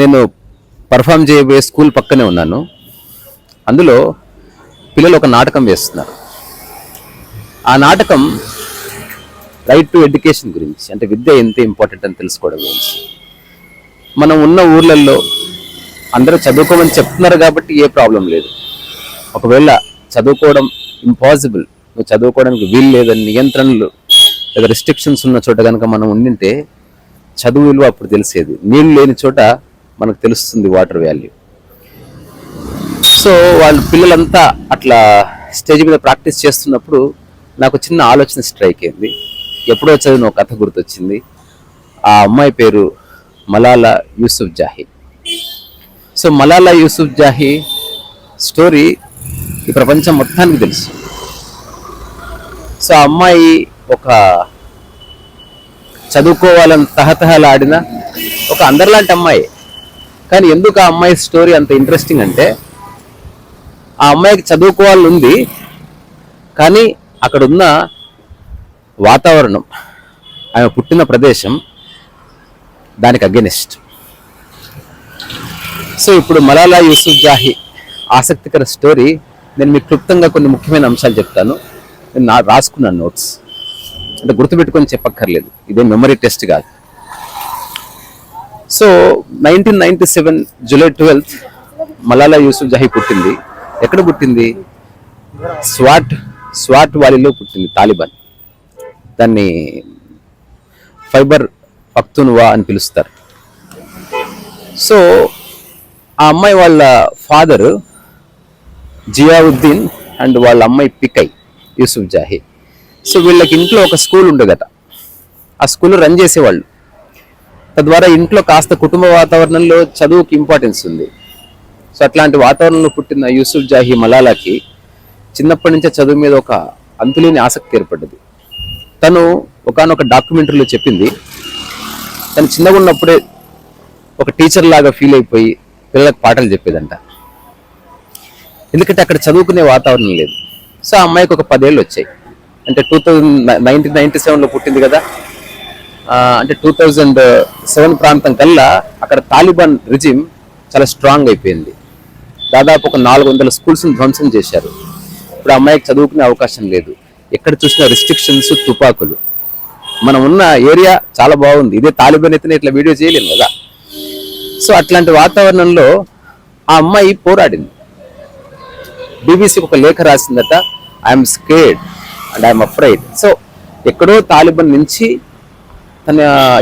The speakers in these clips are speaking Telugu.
నేను పర్ఫామ్ చేయబోయే స్కూల్ పక్కనే ఉన్నాను. అందులో పిల్లలు ఒక నాటకం వేస్తున్నారు. ఆ నాటకం రైట్ టు ఎడ్యుకేషన్ గురించి అంటే విద్య ఎంత ఇంపార్టెంట్ అని తెలుసుకోవడం గురించి. మనం ఉన్న ఊర్లలో అందరూ చదువుకోమని చెప్తున్నారు కాబట్టి ఏ ప్రాబ్లం లేదు. ఒకవేళ చదువుకోవడం ఇంపాసిబుల్ నువ్వు చదువుకోవడానికి వీలు లేదని నియంత్రణలు లేదా రిస్ట్రిక్షన్స్ ఉన్న చోట కనుక మనం ఉండింటే చదువు విలువ అప్పుడు తెలిసేది. నీళ్ళు లేని చోట మనకు తెలుస్తుంది వాటర్ వాల్యూ. సో వాళ్ళ పిల్లలంతా అట్లా స్టేజ్ మీద ప్రాక్టీస్ చేస్తున్నప్పుడు నాకు చిన్న ఆలోచన స్ట్రైక్ అయింది. ఎప్పుడో చదివిన ఒక కథ గుర్తొచ్చింది. ఆ అమ్మాయి పేరు Malala Yousafzai. So Malala Yousafzai story ఈ ప్రపంచం మొత్తానికి తెలుసు. సో ఆ అమ్మాయి ఒక చదువుకోవాలని తహతహలాడిన ఒక అందరిలాంటి అమ్మాయి. కానీ ఎందుకు ఆ అమ్మాయి స్టోరీ అంత ఇంట్రెస్టింగ్ అంటే ఆ అమ్మాయికి చదువుకోవాలని ఉంది కానీ అక్కడ ఉన్న వాతావరణం ఆమె పుట్టిన ప్రదేశం దానికి అగెనిస్ట్ సో ఇప్పుడు మలాలా యూసుఫ్ జాహీ ఆసక్తికర స్టోరీ నేను మీకు క్లుప్తంగా కొన్ని ముఖ్యమైన అంశాలు చెప్తాను. నేను రాసుకున్నాను నోట్స్ అంటే గుర్తుపెట్టుకొని చెప్పక్కర్లేదు. ఇదే మెమరీ టెస్ట్ కాదు. So nineteen ninety seven July twelfth Malala Yousafzai పుట్టింది. ఎక్కడ పుట్టింది? స్వాట్ స్వాట్ వాలీలో పుట్టింది తాలిబాన్. దాన్ని ఫైబర్ పక్తున్వా అని పిలుస్తారు. సో ఆ అమ్మాయి వాళ్ళ ఫాదర్ జియావుద్దీన్ అండ్ వాళ్ళ అమ్మాయి పికై యూసుఫ్ జాహీ. సో వీళ్ళకి ఇంట్లో ఒక స్కూల్ ఉండేదట. ఆ స్కూల్ రన్ చేసేవాళ్ళు. తద్వారా ఇంట్లో కాస్త కుటుంబ వాతావరణంలో చదువుకి ఇంపార్టెన్స్ ఉంది. సో అట్లాంటి వాతావరణంలో పుట్టిన యూసుఫ్ జాహీ మలాలాకి చిన్నప్పటి నుంచే చదువు మీద ఒక అంతులేని ఆసక్తి ఏర్పడ్డది. తను ఒకనొక డాక్యుమెంటరీలో చెప్పింది తను చిన్నగా ఉన్నప్పుడే ఒక టీచర్ లాగా ఫీల్ అయిపోయి పిల్లలకు పాటలు చెప్పేదంట. ఎందుకంటే అక్కడ చదువుకునే వాతావరణం లేదు. సో ఆ అమ్మాయికి ఒక పదేళ్ళు వచ్చాయి. అంటే టూ థౌజండ్ నైన్టీన్ నైన్టీ సెవెన్లో పుట్టింది కదా అంటే టూ థౌజండ్ సెవెన్ ప్రాంతం కల్లా అక్కడ తాలిబాన్ రిజిమ్ చాలా స్ట్రాంగ్ అయిపోయింది. దాదాపు ఒక నాలుగు వందల స్కూల్స్ని ధ్వంసం చేశారు. ఇప్పుడు అమ్మాయికి చదువుకునే అవకాశం లేదు. ఎక్కడ చూసినా రిస్ట్రిక్షన్స్ తుపాకులు. మనం ఉన్న ఏరియా చాలా బాగుంది. ఇదే తాలిబాన్ అయితేనే ఇట్లా వీడియో చేయలేము కదా. సో అట్లాంటి వాతావరణంలో ఆ అమ్మాయి పోరాడింది. బీబీసీకి ఒక లేఖ రాసిందట I'm scared and I'm afraid so ఎక్కడో తాలిబాన్ నుంచి తన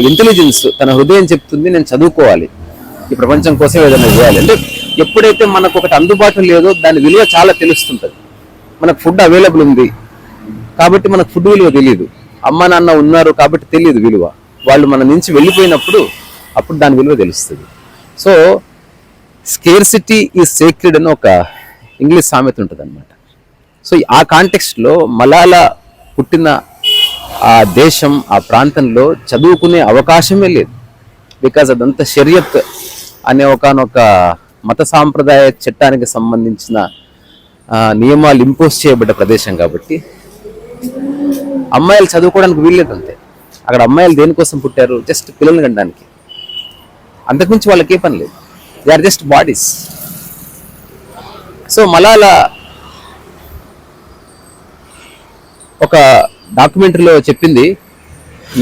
ఇంటెలిజెన్స్ తన హృదయం చెప్తుంది నేను చదువుకోవాలి. ఈ ప్రపంచం కోసం ఏదైనా చేయాలి. అంటే ఎప్పుడైతే మనకు ఒకటి అందుబాటులో లేదో దాని విలువ చాలా తెలుస్తుంటుంది. మనకు ఫుడ్ అవైలబుల్ ఉంది. కాబట్టి మనకు ఫుడ్ విలువ తెలియదు అమ్మ నాన్న ఉన్నారు కాబట్టి తెలియదు విలువ. వాళ్ళు మన నుంచి వెళ్ళిపోయినప్పుడు అప్పుడు దాని విలువ తెలుస్తుంది. సో స్కేర్సిటీ ఈ సేక్రెడ్ అని ఒక ఇంగ్లీష్ సామెత ఉంటుంది అనమాట సో ఆ కాంటెక్స్ట్లో మలాలా పుట్టిన ఆ దేశం ఆ ప్రాంతంలో చదువుకునే అవకాశమే లేదు. బికాజ్ అదంతా షరియత్ అనే ఒకనొక మత సాంప్రదాయ చట్టానికి సంబంధించిన నియమాలు ఇంపోజ్ చేయబడ్డ ప్రదేశం కాబట్టి అమ్మాయిలు చదువుకోవడానికి వీల్లేదు అంతే. అక్కడ అమ్మాయిలు దేనికోసం పుట్టారు? జస్ట్ పిల్లల్ని కనడానికి. అంతకుమించి వాళ్ళకి ఏ పని లేదు. They are just bodies so Malala ఒక డాక్యుమెంటరీలో చెప్పింది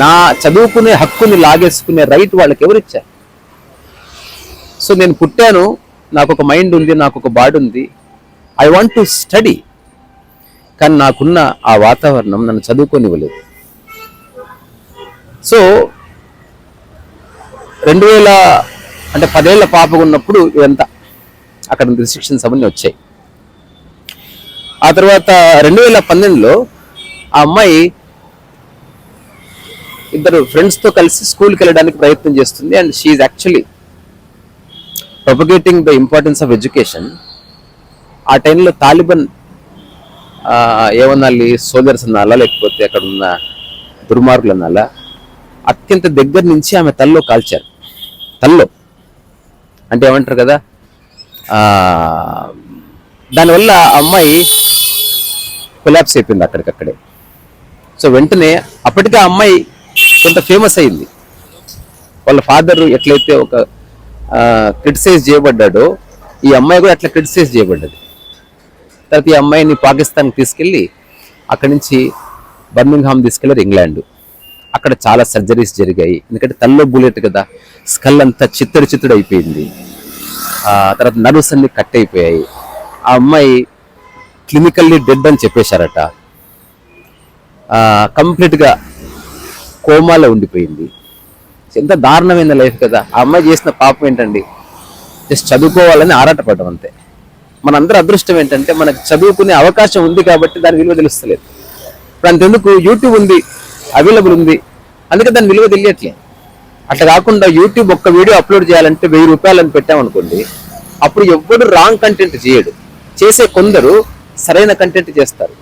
నా చదువుకునే హక్కుని లాగేసుకునే రైట్ వాళ్ళకి ఎవరు ఇచ్చారు? సో నేను పుట్టాను నాకు ఒక మైండ్ ఉంది నాకు ఒక బాడీ ఉంది. ఐ వాంట్ టు స్టడీ కానీ నాకున్న ఆ వాతావరణం నన్ను చదువుకోనివ్వలేదు. సో రెండు వేల అంటే పదేళ్ళ పాపగా ఉన్నప్పుడు ఇదంతా అక్కడ రిస్ట్రిక్షన్స్ అవన్నీ వచ్చాయి. ఆ తర్వాత రెండు వేల పన్నెండులో ఆ అమ్మాయి ఇద్దరు ఫ్రెండ్స్తో కలిసి స్కూల్కి వెళ్ళడానికి ప్రయత్నం చేస్తుంది and she actually propagating the importance of education ఆ టైంలో తాలిబన్ ఆ, ఏమనాలి సోల్జర్స్ అనాలా లేకపోతే అక్కడ ఉన్న దుర్మార్గులు అనాలా అత్యంత దగ్గర నుంచి ఆమె తల్లో కాల్చారు. తల్లో. అంటే ఏమంటారు కదా? దానివల్ల ఆ అమ్మాయి కొలాప్స్ అయిపోయింది అక్కడికక్కడే. సో వెంటనే అప్పటికే ఆ అమ్మాయి కొంత ఫేమస్ అయింది. వాళ్ళ ఫాదర్ ఎట్లయితే ఒక క్రిటిసైజ్ చేయబడ్డాడో ఈ అమ్మాయి కూడా అట్లా క్రిటిసైజ్ చేయబడ్డది. తర్వాత ఈ అమ్మాయిని పాకిస్తాన్కి తీసుకెళ్ళి అక్కడి నుంచి బర్మింగ్హామ్ తీసుకెళ్ళారు ఇంగ్లాండ్. అక్కడ చాలా సర్జరీస్ జరిగాయి. ఎందుకంటే తల్లో బుల్లెట్ కదా స్కల్ అంతా చిత్తడి చిత్తుడు అయిపోయింది. తర్వాత నర్వ్స్ అన్ని కట్ అయిపోయాయి. ఆ అమ్మాయి క్లినికల్లీ డెడ్ అని చెప్పేశారట. కంప్లీట్గా కోమాలో ఉండిపోయింది. ఎంత దారుణమైన లైఫ్ కదా. ఆ అమ్మాయి చేసిన పాపం ఏంటండి? జస్ట్ చదువుకోవాలని ఆరాటపడడం అంతే. మనందరి అదృష్టం ఏంటంటే మనకు చదువుకునే అవకాశం ఉంది కాబట్టి దాని విలువ తెలుస్తలేదు. ఇప్పుడు అంతెందుకు? యూట్యూబ్ ఉంది అవైలబుల్ ఉంది. అందుకే దాని విలువ తెలియట్లేదు. అట్లా కాకుండా యూట్యూబ్ ఒక్క వీడియో అప్లోడ్ చేయాలంటే వెయ్యి రూపాయలని పెట్టామనుకోండి అప్పుడు ఎవ్వడు రాంగ్ కంటెంట్ చేయడు. చేసే కొందరు సరైన కంటెంట్ చేస్తారు.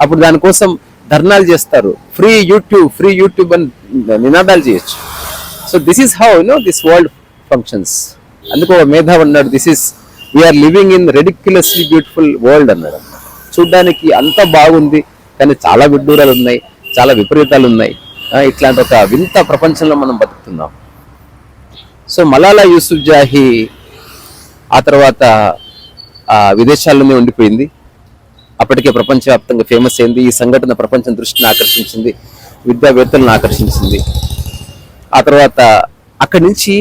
అప్పుడు దానికోసం ధర్నాలు చేస్తారు. ఫ్రీ యూట్యూబ్ ఫ్రీ యూట్యూబ్ అని నినాదాలు చేయొచ్చు. So this is how no this world functions అందుకు మేధావి అన్నాడు this is we are living in ridiculously beautiful world అన్నాడు. చూడ్డానికి అంత బాగుంది కానీ చాలా విడ్డూరాలు ఉన్నాయి చాలా విపరీతాలు ఉన్నాయి. ఇట్లాంటి ఒక వింత ప్రపంచంలో మనం బతుకుతున్నాం. సో మలాలా యూసుఫ్ జాహీ ఆ తర్వాత ఆ, విదేశాల్లోనే ఉండిపోయింది. అప్పటికే ప్రపంచవ్యాప్తంగా ఫేమస్ అయింది. ఈ సంఘటన ప్రపంచం దృష్టిని ఆకర్షించింది. విద్యావేత్తలను ఆకర్షించింది. ఆ తర్వాత అక్కడి నుంచి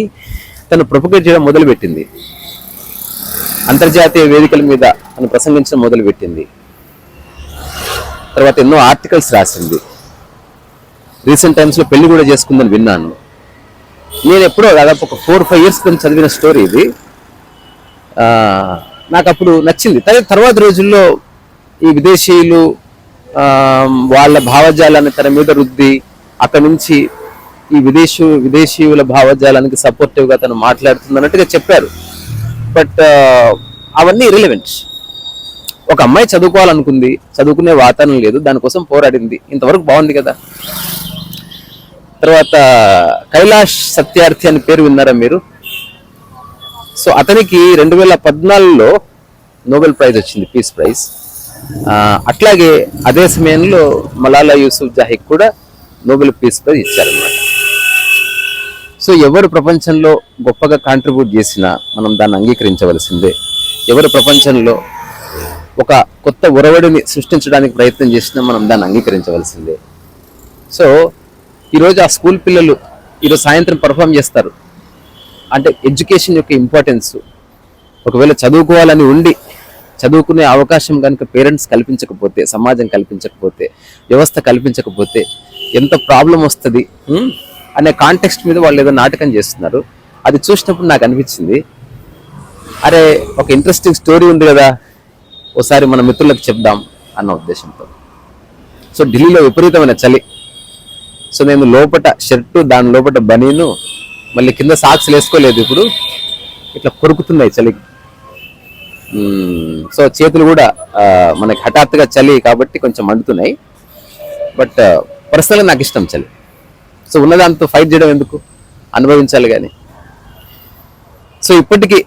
తను ప్రొపగేట్ చేయడం మొదలుపెట్టింది. అంతర్జాతీయ వేదికల మీద తను ప్రసంగించడం మొదలుపెట్టింది. తర్వాత ఎన్నో ఆర్టికల్స్ రాసింది. రీసెంట్ టైమ్స్లో పెళ్ళి కూడా చేసుకుందని విన్నాను. నేను ఎప్పుడో దాదాపు ఒక ఫోర్ ఫైవ్ ఇయర్స్ క్రితం చదివిన స్టోరీ ఇది. నాకు అప్పుడు నచ్చింది. తర్వాత తర్వాత రోజుల్లో ఈ విదేశీయులు వాళ్ళ భావజాలాన్ని తన మీద రుద్ది అక్కడి నుంచి ఈ విదేశీ విదేశీయుల భావజాలానికి సపోర్టివ్గా గా తను మాట్లాడుతుంది అన్నట్టుగా చెప్పారు. బట్ అవన్నీ రిలవెంట్ ఒక అమ్మాయి చదువుకోవాలనుకుంది చదువుకునే వాతావరణం లేదు దానికోసం పోరాడింది. ఇంతవరకు బాగుంది కదా. తర్వాత కైలాష్ సత్యార్థి అని పేరు విన్నారా మీరు? సో అతనికి రెండు వేల పద్నాలుగులో నోబెల్ ప్రైజ్ వచ్చింది పీస్ ప్రైజ్. అట్లాగే అదే సమయంలో మలాలా యూసుఫ్ జాహిక్ కూడా నోబెల్ పీస్ ప్రైజ్ ఇచ్చారనమాట సో ఎవరు ప్రపంచంలో గొప్పగా కాంట్రిబ్యూట్ చేసినా మనం దాన్ని అంగీకరించవలసిందే. ఎవరు ప్రపంచంలో ఒక కొత్త ఒరవడిని సృష్టించడానికి ప్రయత్నం చేసినా మనం దాన్ని అంగీకరించవలసిందే. సో ఈరోజు ఆ స్కూల్ పిల్లలు ఈరోజు సాయంత్రం పర్ఫామ్ చేస్తారు. అంటే ఎడ్యుకేషన్ యొక్క ఇంపార్టెన్స్ ఒకవేళ చదువుకోవాలని ఉండి చదువుకునే అవకాశం కనుక పేరెంట్స్ కల్పించకపోతే సమాజం కల్పించకపోతే వ్యవస్థ కల్పించకపోతే ఎంత ప్రాబ్లం వస్తుంది అనే కాంటెక్స్ట్ మీద వాళ్ళు ఏదో నాటకం చేస్తున్నారు. అది చూసినప్పుడు నాకు అనిపించింది. అరే ఒక ఇంట్రెస్టింగ్ స్టోరీ ఉంది కదా ఓసారి మన మిత్రులకు చెప్దాం అన్న ఉద్దేశంతో. సో ఢిల్లీలో విపరీతమైన చలి. సో నేను లోపట షర్టు దాని లోపట బనీను మళ్ళీ కింద సాక్స్ వేసుకోలేదు ఇప్పుడు. ఇట్లా కొరుకుతున్నాయి చలికి. Hmm. సో చేతులు కూడా మనకి హఠాత్తుగా చలి కాబట్టి కొంచెం మండుతున్నాయి. బట్ పర్సనల్గా నాకు ఇష్టం చలి. సో ఉన్నదాంతో ఫైట్ చేయడం ఎందుకు? అనుభవించాలి కానీ. సో ఇప్పటికీ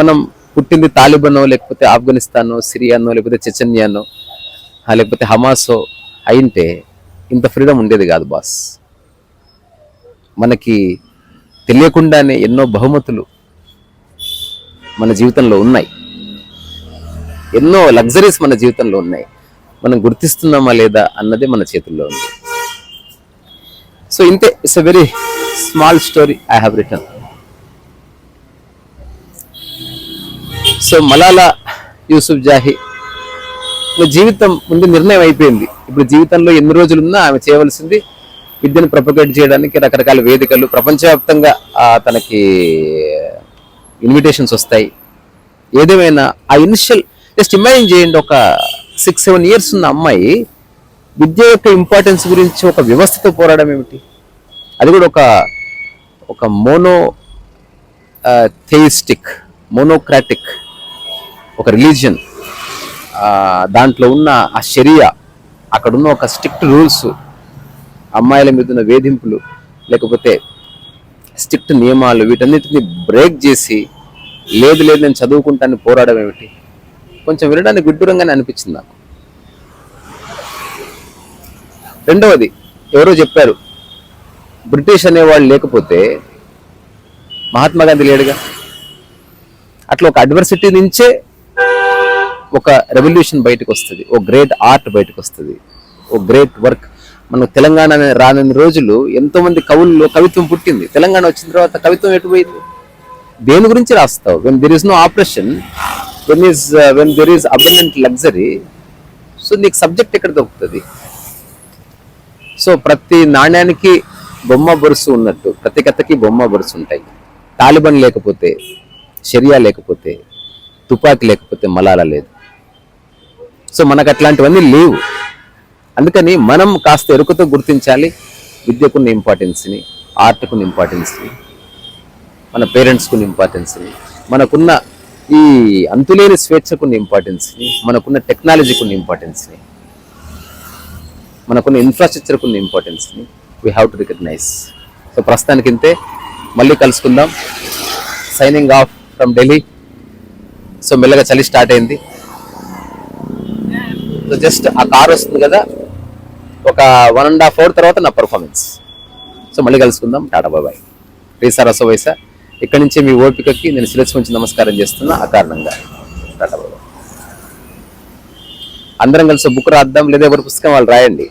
మనం పుట్టింది తాలిబనో లేకపోతే ఆఫ్ఘనిస్తానో సిరియానో లేకపోతే చెచన్యానో లేకపోతే హమాసో అయింటే ఇంత ఫ్రీడమ్ ఉండేది కాదు బాస్. మనకి తెలియకుండానే ఎన్నో బహుమతులు మన జీవితంలో ఉన్నాయి. ఎన్నో లగ్జరీస్ మన జీవితంలో ఉన్నాయి. మనం గుర్తిస్తున్నామా లేదా అన్నది మన చేతుల్లో ఉంది. సో ఇంతే it's a very small story I have return so Malala Yousafzai జీవితం ముందు నిర్ణయం అయిపోయింది. ఇప్పుడు జీవితంలో ఎన్ని రోజులున్నా ఆమె చేయవలసింది విద్యను ప్రొపగేట్ చేయడానికి రకరకాల వేదికలు ప్రపంచవ్యాప్తంగా తనకి ఇన్విటేషన్స్ వస్తాయి. ఏదేమైనా ఆ ఇనిషియల్ జస్ట్ ఇమాజిన్ చేయండి ఒక సిక్స్ సెవెన్ ఇయర్స్ ఉన్న అమ్మాయి విద్య యొక్క ఇంపార్టెన్స్ గురించి ఒక వ్యవస్థతో పోరాడడం ఏమిటి? అది కూడా ఒక ఒక మోనో థెయిస్టిక్ మోనోక్రాటిక్ ఒక రిలీజియన్ దాంట్లో ఉన్న ఆ షరియా అక్కడున్న ఒక స్ట్రిక్ట్ రూల్స్ అమ్మాయిల మీద ఉన్న వేధింపులు లేకపోతే స్ట్రిక్ట్ నియమాలు వీటన్నిటిని బ్రేక్ చేసి లేదు లేదు నేను చదువుకుంటాను పోరాడడం ఏమిటి? కొంచెం వినడానికి విడ్డూరంగానే అనిపించింది నాకు. రెండవది ఎవరో చెప్పారు బ్రిటిష్ అనేవాళ్ళు లేకపోతే మహాత్మా గాంధీ లేడుగా? అట్లా ఒక అడ్వర్సిటీ నుంచే ఒక రెవల్యూషన్ బయటకు వస్తుంది ఒక గ్రేట్ ఆర్ట్ బయటకు వస్తుంది ఒక గ్రేట్ వర్క్. మనకు తెలంగాణ అనే రానన్ని రోజులు ఎంతో మంది కవుల్లో కవిత్వం పుట్టింది. తెలంగాణ వచ్చిన తర్వాత కవిత్వం ఎటుపోయింది దేని గురించి రాస్తావు? When there is no operation when is when there is abundant luxury so నీకు సబ్జెక్ట్ ఎక్కడ దొరుకుతుంది? సో ప్రతి నాణ్యానికి బొమ్మ బొరుసు ఉన్నట్టు ప్రతి కథకి బొమ్మ బొరుసు ఉంటాయి. తాలిబన్ లేకపోతే షరియా లేకపోతే తుపాకీ లేకపోతే మలాల లేదు. సో మనకు అట్లాంటివన్నీ లేవు. అందుకని మనం కాస్త ఎరుకతో గుర్తించాలి. విద్యకున్న ఇంపార్టెన్స్ని ఆర్ట్కున్న ఇంపార్టెన్స్ని మన పేరెంట్స్కున్న ఇంపార్టెన్స్ని మనకున్న ఈ అంతులేని స్వేచ్ఛకున్న ఇంపార్టెన్స్ని మనకున్న టెక్నాలజీకున్న ఇంపార్టెన్స్ని మనకున్న ఇన్ఫ్రాస్ట్రక్చర్కున్న ఇంపార్టెన్స్ని we have to recognise so ప్రస్తుతానికి ఇంతే. మళ్ళీ కలుసుకుందాం. Signing off from Delhi so మెల్లగా చలి స్టార్ట్ అయింది. సో జస్ట్ ఆ కార్ వస్తుంది కదా? ఒక వన్ అండ్ హాఫ్ అవర్ తర్వాత నా పర్ఫార్మెన్స్ సో మళ్ళీ కలుసుకుందాం. టాటా బాబాయ్ రీసా రసవైసా ఇక్కడి నుంచి మీ ఓపికకి నేను శిరస్సు ఉంచి నమస్కారం చేస్తున్నా ఆ కారణంగా. అందరం కలిసి బుక్ రాద్దాం లేదా ఎవరి పుస్తకం వాళ్ళు రాయండి.